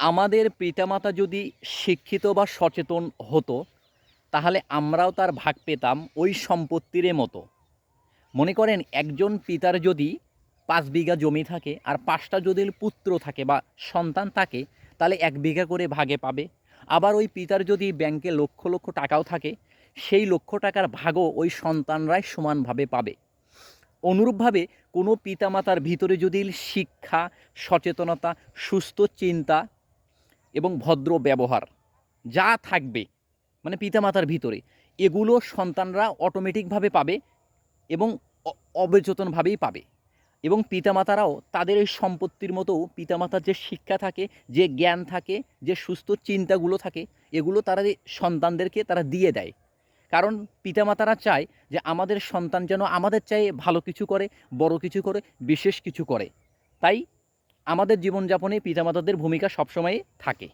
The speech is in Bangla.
আমাদের পিতামাতা যদি শিক্ষিত বা সচেতন হতো, তাহলে আমরাও তার ভাগ পেতাম ওই সম্পত্তির মতো। মনে করেন একজন পিতার যদি পাঁচ বিঘা জমি থাকে আর পাঁচটা যদি পুত্র থাকে বা সন্তান থাকে, তাহলে এক বিঘা করে ভাগে পাবে। আবার ওই পিতার যদি ব্যাংকে লক্ষ লক্ষ টাকাও থাকে, সেই লক্ষ টাকার ভাগও ওই সন্তানরাই সমানভাবে পাবে। অনুরূপভাবে কোনো পিতামাতার ভিতরে যদি শিক্ষা, সচেতনতা, সুস্থ চিন্তা এবং ভদ্র ব্যবহার, যা থাকবে মানে পিতামাতার ভিতরে, এগুলো সন্তানরা অটোমেটিকভাবে পাবে এবং অবচেতনভাবেই পাবে। এবং পিতামাতারাও তাদের এই সম্পত্তির মতো পিতামাতার যে শিক্ষা থাকে, যে জ্ঞান থাকে, যে সুস্থ চিন্তাগুলো থাকে, এগুলো তারা সন্তানদেরকে তারা দিয়ে দেয়। কারণ পিতামাতারা চায় যে আমাদের সন্তান যেন আমাদের চাই ভালো কিছু করে, বড় কিছু করে, বিশেষ কিছু করে। তাই আমাদের জীবনযাপনে পিতামাতাদের ভূমিকা সবসময় থাকে।